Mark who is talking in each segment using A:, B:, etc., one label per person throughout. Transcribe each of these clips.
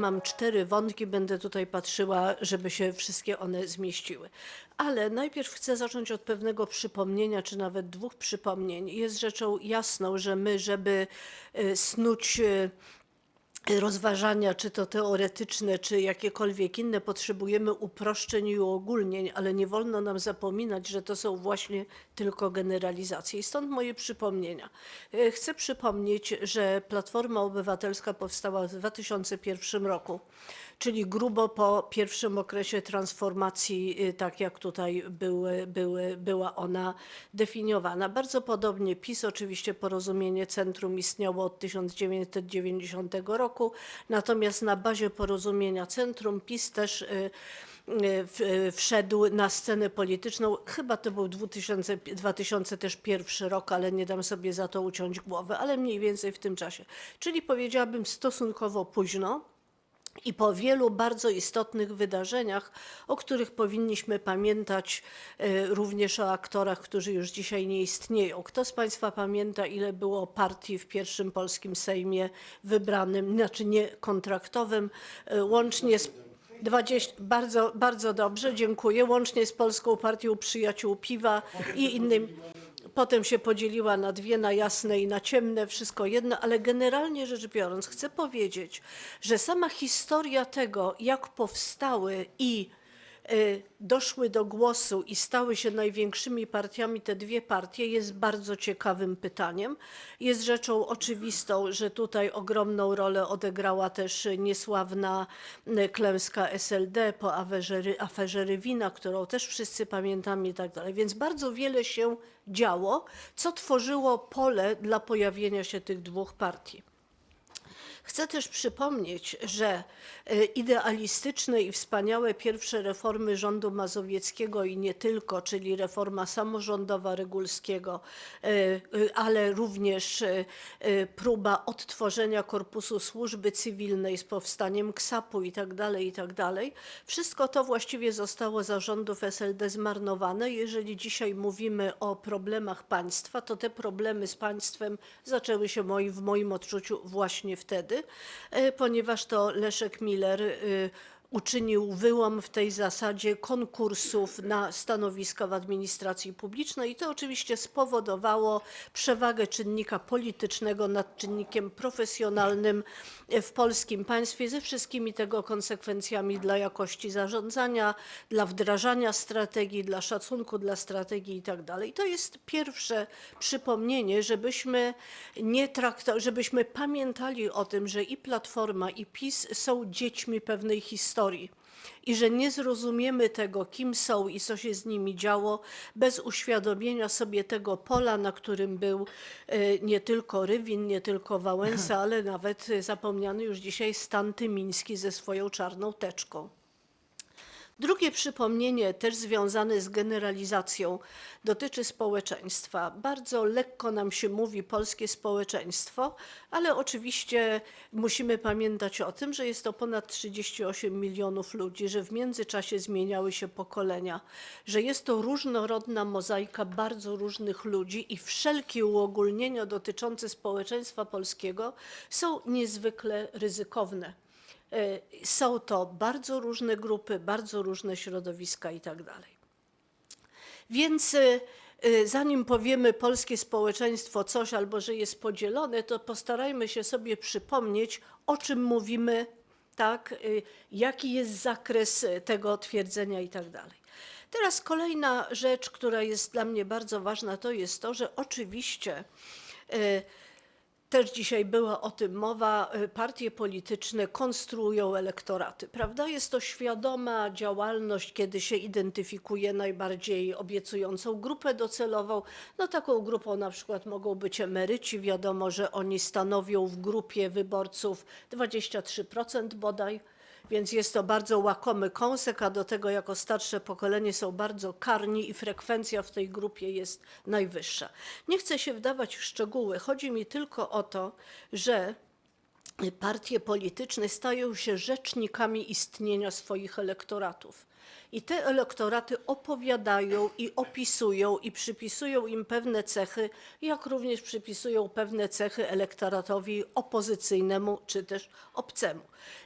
A: mam cztery wątki, będę tutaj patrzyła, żeby się wszystkie one zmieściły. Ale najpierw chcę zacząć od pewnego przypomnienia, czy nawet dwóch przypomnień. Jest rzeczą jasną, że my, żeby y, snuć y, rozważania, czy to teoretyczne, czy jakiekolwiek inne, potrzebujemy uproszczeń i uogólnień, ale nie wolno nam zapominać, że to są właśnie tylko generalizacje. I stąd moje przypomnienia. E, Chcę przypomnieć, że Platforma Obywatelska powstała w 2001 roku, czyli grubo po pierwszym okresie transformacji, y, tak jak tutaj były, były, była ona definiowana. Bardzo podobnie PiS, oczywiście porozumienie centrum istniało od 1990 roku, natomiast na bazie porozumienia centrum PiS też y, y, wszedł na scenę polityczną. Chyba to był 2000, 2001 rok, ale nie dam sobie za to uciąć głowy, ale mniej więcej w tym czasie. Czyli powiedziałabym stosunkowo późno. I po wielu bardzo istotnych wydarzeniach, o których powinniśmy pamiętać, e, również o aktorach, którzy już dzisiaj nie istnieją. Kto z Państwa pamięta, ile było partii w pierwszym polskim Sejmie wybranym, znaczy nie kontraktowym, e, łącznie z 20, bardzo, bardzo dobrze, dziękuję. Łącznie z Polską Partią Przyjaciół Piwa i innymi. Potem się podzieliła na dwie, na jasne i na ciemne, wszystko jedno, ale generalnie rzecz biorąc, chcę powiedzieć, że sama historia tego, jak powstały i doszły do głosu i stały się największymi partiami te dwie partie, jest bardzo ciekawym pytaniem. Jest rzeczą oczywistą, że tutaj ogromną rolę odegrała też niesławna y, klęska SLD po aferze Rywina, którą też wszyscy pamiętamy i tak dalej. Więc bardzo wiele się działo, co tworzyło pole dla pojawienia się tych dwóch partii. Chcę też przypomnieć, że e, idealistyczne i wspaniałe pierwsze reformy rządu mazowieckiego i nie tylko, czyli reforma samorządowa Regulskiego, e, e, ale również próba odtworzenia korpusu służby cywilnej z powstaniem KSAP-u i tak dalej, i tak. Wszystko to właściwie zostało za rządów SLD zmarnowane. Jeżeli dzisiaj mówimy o problemach państwa, to te problemy z państwem zaczęły się w moim odczuciu właśnie wtedy, e, ponieważ to Leszek Miller y, uczynił wyłom w tej zasadzie konkursów na stanowiska w administracji publicznej i to oczywiście spowodowało przewagę czynnika politycznego nad czynnikiem profesjonalnym w polskim państwie ze wszystkimi tego konsekwencjami dla jakości zarządzania, dla wdrażania strategii, dla szacunku dla strategii i tak. To jest pierwsze przypomnienie, żebyśmy nie trakto- żebyśmy pamiętali o tym, że i Platforma i PiS są dziećmi pewnej historii i że nie zrozumiemy tego, kim są i co się z nimi działo, bez uświadomienia sobie tego pola, na którym był e, nie tylko Rywin, nie tylko Wałęsa, ale nawet e, zapomniany już dzisiaj Stan Tymiński ze swoją czarną teczką. Drugie przypomnienie, też związane z generalizacją, dotyczy społeczeństwa. Bardzo lekko nam się mówi polskie społeczeństwo, ale oczywiście musimy pamiętać o tym, że jest to ponad 38 milionów ludzi, że w międzyczasie zmieniały się pokolenia, że jest to różnorodna mozaika bardzo różnych ludzi i wszelkie uogólnienia dotyczące społeczeństwa polskiego są niezwykle ryzykowne. E, Są to bardzo różne grupy, bardzo różne środowiska i tak. Więc e, e, zanim powiemy polskie społeczeństwo coś albo że jest podzielone, to postarajmy się sobie przypomnieć, o czym mówimy, tak, jaki jest zakres tego twierdzenia i tak. Teraz kolejna rzecz, która jest dla mnie bardzo ważna, to jest to, że oczywiście też dzisiaj była o tym mowa, y, partie polityczne konstruują elektoraty, prawda? Jest to świadoma działalność, kiedy się identyfikuje najbardziej obiecującą grupę docelową. No taką grupą na przykład mogą być emeryci. Wiadomo, że oni stanowią w grupie wyborców 23% bodaj. Więc jest to bardzo łakomy kąsek, a do tego jako starsze pokolenie są bardzo karni i frekwencja w tej grupie jest najwyższa. Nie chcę się wdawać w szczegóły. Chodzi mi tylko o to, że partie polityczne stają się rzecznikami istnienia swoich elektoratów. I te elektoraty opowiadają i opisują i przypisują im pewne cechy, jak również przypisują pewne cechy elektoratowi opozycyjnemu czy też obcemu.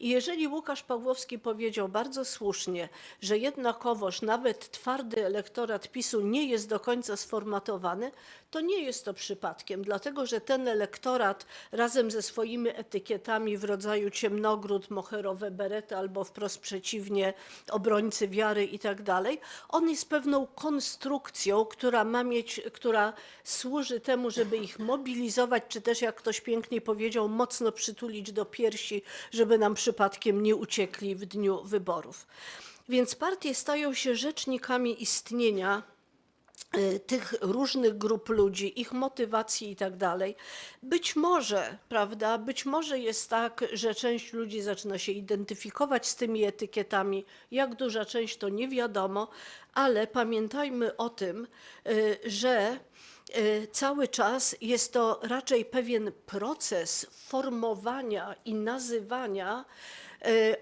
A: I jeżeli Łukasz Pawłowski powiedział bardzo słusznie, że jednakowoż nawet twardy elektorat PiSu nie jest do końca sformatowany, to nie jest to przypadkiem, dlatego że ten elektorat razem ze swoimi etykietami w rodzaju ciemnogród, moherowe berety albo wprost przeciwnie, obrońcy wiary i tak dalej, on jest pewną konstrukcją, która ma mieć, która służy temu, żeby ich mobilizować, czy też jak ktoś pięknie powiedział, mocno przytulić do piersi, żeby nam przypadkiem nie uciekli w dniu wyborów. Więc partie stają się rzecznikami istnienia tych różnych grup ludzi, ich motywacji i tak dalej. Być może, prawda, być może jest tak, że część ludzi zaczyna się identyfikować z tymi etykietami. Jak duża część to nie wiadomo, ale pamiętajmy o tym, y, że y, cały czas jest to raczej pewien proces formowania i nazywania, y,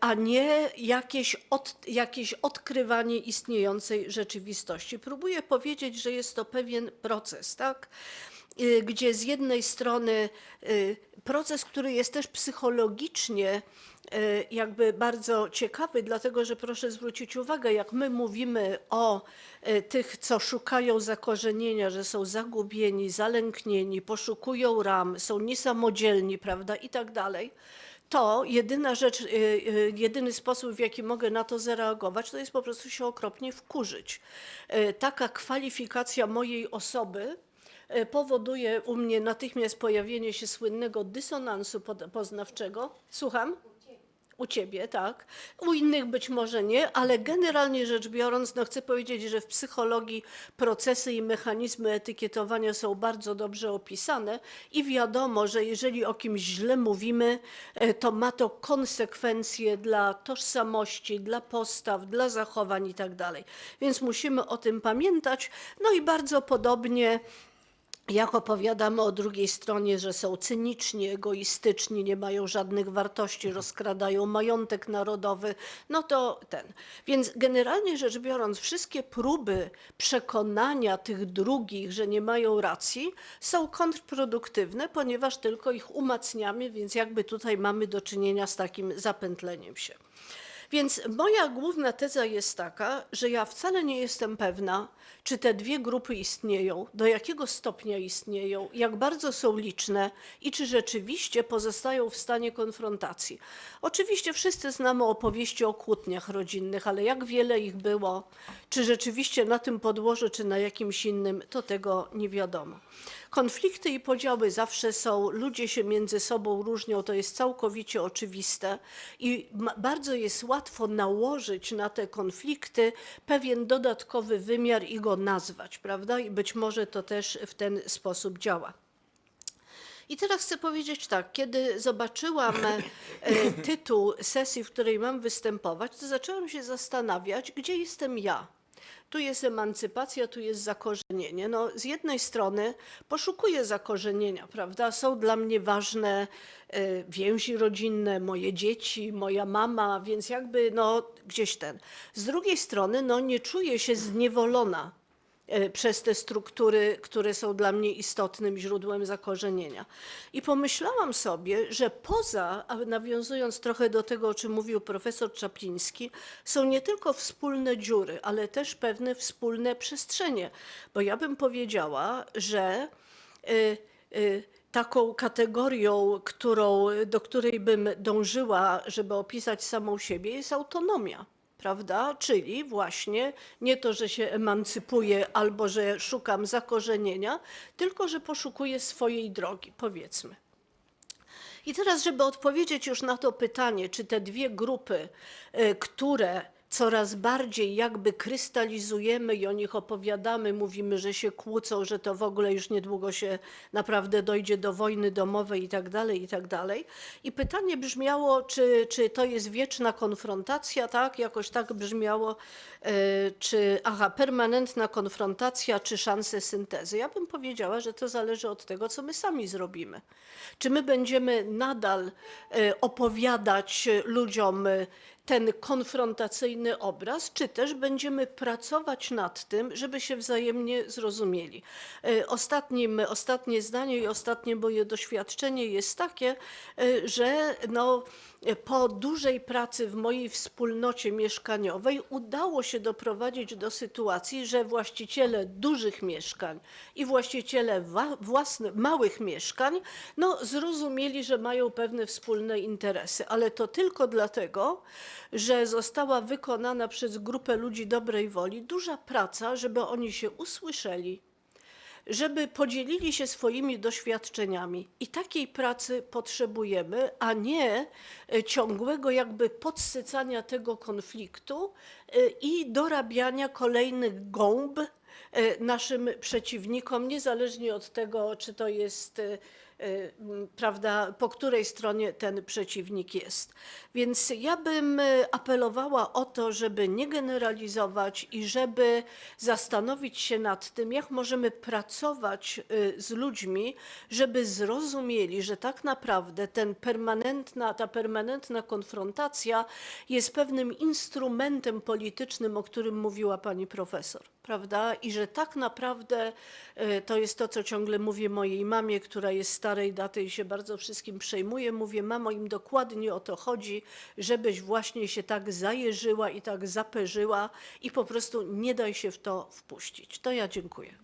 A: a nie jakieś, od, jakieś odkrywanie istniejącej rzeczywistości. Próbuję powiedzieć, że jest to pewien proces, tak? Y, Gdzie z jednej strony y, proces, który jest też psychologicznie y, jakby bardzo ciekawy, dlatego że proszę zwrócić uwagę, jak my mówimy o y, tych, co szukają zakorzenienia, że są zagubieni, zalęknieni, poszukują ram, są niesamodzielni, prawda, i tak dalej, to jedyna rzecz, y, y, jedyny sposób, w jaki mogę na to zareagować, to jest po prostu się okropnie wkurzyć. Y, Taka kwalifikacja mojej osoby powoduje u mnie natychmiast pojawienie się słynnego dysonansu poznawczego. Słucham? U ciebie, tak. U innych być może nie, ale generalnie rzecz biorąc, no chcę powiedzieć, że w psychologii procesy i mechanizmy etykietowania są bardzo dobrze opisane i wiadomo, że jeżeli o kimś źle mówimy, e, to ma to konsekwencje dla tożsamości, dla postaw, dla zachowań i tak. Więc musimy o tym pamiętać. No i bardzo podobnie jak opowiadamy o drugiej stronie, że są cyniczni, egoistyczni, nie mają żadnych wartości, rozkradają majątek narodowy, no to ten. Więc generalnie rzecz biorąc, wszystkie próby przekonania tych drugich, że nie mają racji, są kontrproduktywne, ponieważ tylko ich umacniamy, więc jakby tutaj mamy do czynienia z takim zapętleniem się. Więc moja główna teza jest taka, że ja wcale nie jestem pewna, czy te dwie grupy istnieją, do jakiego stopnia istnieją, jak bardzo są liczne i czy rzeczywiście pozostają w stanie konfrontacji. Oczywiście wszyscy znamy opowieści o kłótniach rodzinnych, ale jak wiele ich było, czy rzeczywiście na tym podłożu, czy na jakimś innym, to tego nie wiadomo. Konflikty i podziały zawsze są, ludzie się między sobą różnią, to jest całkowicie oczywiste i bardzo jest łatwo nałożyć na te konflikty pewien dodatkowy wymiar i go nazwać, prawda? I być może to też w ten sposób działa. I teraz chcę powiedzieć tak, kiedy zobaczyłam e, tytuł sesji, w której mam występować, to zaczęłam się zastanawiać, gdzie jestem ja. Tu jest emancypacja, tu jest zakorzenienie. No, z jednej strony poszukuję zakorzenienia, prawda? Są dla mnie ważne e, więzi rodzinne, moje dzieci, moja mama, więc jakby no gdzieś ten. Z drugiej strony no nie czuję się zniewolona przez te struktury, które są dla mnie istotnym źródłem zakorzenienia. I pomyślałam sobie, że poza, nawiązując trochę do tego, o czym mówił profesor Czapliński, są nie tylko wspólne dziury, ale też pewne wspólne przestrzenie. Bo ja bym powiedziała, że y, y, taką kategorią, którą, do której bym dążyła, żeby opisać samą siebie, jest autonomia prawda? Czyli właśnie nie to, że się emancypuję albo że szukam zakorzenienia, tylko że poszukuję swojej drogi, powiedzmy. I teraz, żeby odpowiedzieć już na to pytanie, czy te dwie grupy, e, które coraz bardziej jakby krystalizujemy i o nich opowiadamy, mówimy, że się kłócą, że to w ogóle już niedługo się naprawdę dojdzie do wojny domowej i tak dalej, i tak dalej. I pytanie brzmiało, czy, czy to jest wieczna konfrontacja, tak? Jakoś tak brzmiało, e, czy, aha, permanentna konfrontacja, czy szanse syntezy. Ja bym powiedziała, że to zależy od tego, co my sami zrobimy. Czy my będziemy nadal e, opowiadać ludziom e, ten konfrontacyjny obraz, czy też będziemy pracować nad tym, żeby się wzajemnie zrozumieli. E, Ostatnim, ostatnie zdanie i ostatnie moje doświadczenie jest takie, e, że no, po dużej pracy w mojej wspólnocie mieszkaniowej udało się doprowadzić do sytuacji, że właściciele dużych mieszkań i właściciele własne, małych mieszkań no, zrozumieli, że mają pewne wspólne interesy, ale to tylko dlatego, że została wykonana przez grupę ludzi dobrej woli duża praca, żeby oni się usłyszeli, żeby podzielili się swoimi doświadczeniami. I takiej pracy potrzebujemy, a nie e, ciągłego jakby podsycania tego konfliktu e, i dorabiania kolejnych gąb e, naszym przeciwnikom, niezależnie od tego, czy to jest. M, Prawda, po której stronie ten przeciwnik jest. Więc ja bym e, apelowała o to, żeby nie generalizować i żeby zastanowić się nad tym, jak możemy pracować y, z ludźmi, żeby zrozumieli, że tak naprawdę ten permanentna, ta permanentna konfrontacja jest pewnym instrumentem politycznym, o którym mówiła pani profesor. Prawda? I że tak naprawdę y, to jest to, co ciągle mówię mojej mamie, która jest starej daty i się bardzo wszystkim przejmuje. Mówię, mamo, im dokładnie o to chodzi, żebyś właśnie się tak zajeżyła i tak zaperzyła i po prostu nie daj się w to wpuścić. To ja dziękuję.